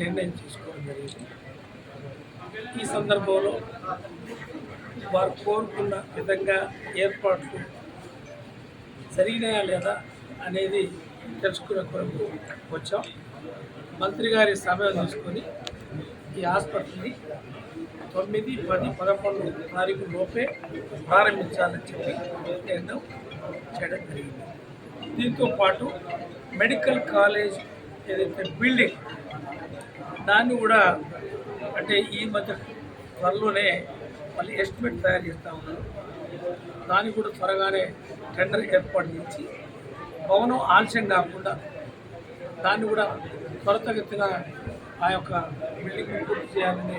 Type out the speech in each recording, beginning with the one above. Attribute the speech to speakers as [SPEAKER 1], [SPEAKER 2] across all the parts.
[SPEAKER 1] నిర్ణయం తీసుకోవడం జరిగింది. ఈ సందర్భంలో వారు కోరుకున్న విధంగా ఏర్పాట్లు జరిగినాయా లేదా అనేది తెలుసుకునే కొరకు వచ్చాం. మంత్రి గారి సమయం తీసుకొని ఈ హాస్పిటల్ని తొమ్మిది పది పదకొండు తారీఖు లోపే ప్రారంభించాలని చెప్పి నిర్ణయం చేయడం జరిగింది. దీంతో పాటు మెడికల్ కాలేజ్ ఏదైతే బిల్డింగ్ దాన్ని కూడా అంటే ఈ మధ్య త్వరలోనే మళ్ళీ ఎస్టిమేట్ తయారు చేస్తూ ఉన్నారు. దాన్ని కూడా త్వరగానే టెండర్ ఏర్పాటు చేసి భవనం ఆలస్యం కాకుండా దాన్ని కూడా త్వరతగతిగా ఆ యొక్క బిల్డింగ్ పూర్తి చేయాలనే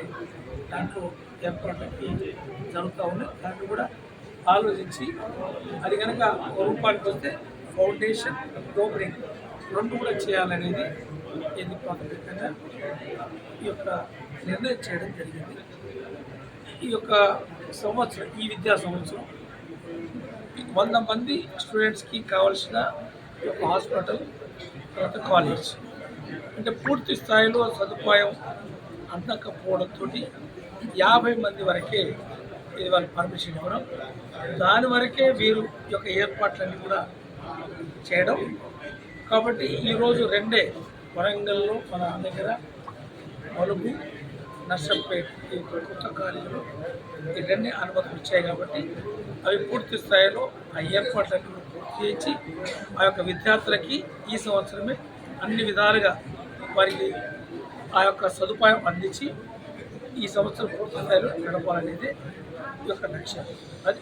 [SPEAKER 1] దాంట్లో ఏర్పాట్లకి జరుగుతూ ఉన్నాయి. దాన్ని కూడా ఆలోచించి అది కనుక ఒక రూపానికి వస్తే ఫౌండేషన్ ఓపెనింగ్ రెండు కూడా చేయాలనేది ఇది ప్రాథమికంగా ఈ యొక్క నిర్ణయం చేయడం జరిగింది. ఈ యొక్క సంవత్సరం ఈ విద్యా సంవత్సరం వంద మంది స్టూడెంట్స్కి కావాల్సిన ఈ యొక్క హాస్పిటల్ తర్వాత కాలేజ్. అంటే పూర్తి స్థాయిలో సదుపాయం అందకపోవడంతో యాభై మంది వరకే ఇది వాళ్ళు పర్మిషన్ ఇవ్వడం. దాని వరకే వీరు ఈ యొక్క ఏర్పాట్లన్నీ కూడా చేయడం కాబట్టి ఈరోజు రెండే వరంగల్లో మన దగ్గర మలుగు నర్సంపేట ఈ కొత్త కాలేజీలో ఈ రెండే అనుమతులు వచ్చాయి కాబట్టి అవి పూర్తి స్థాయిలో ఆ ఏర్పాట్లన్నీ పూర్తి చేసి ఆ యొక్క విద్యార్థులకి ఈ సంవత్సరమే అన్ని విధాలుగా వారికి ఆ యొక్క సదుపాయం అందించి ఈ సంవత్సరం పూర్తి స్థాయిలో నడపాలనేది ఈ యొక్క లక్ష్యం. అది.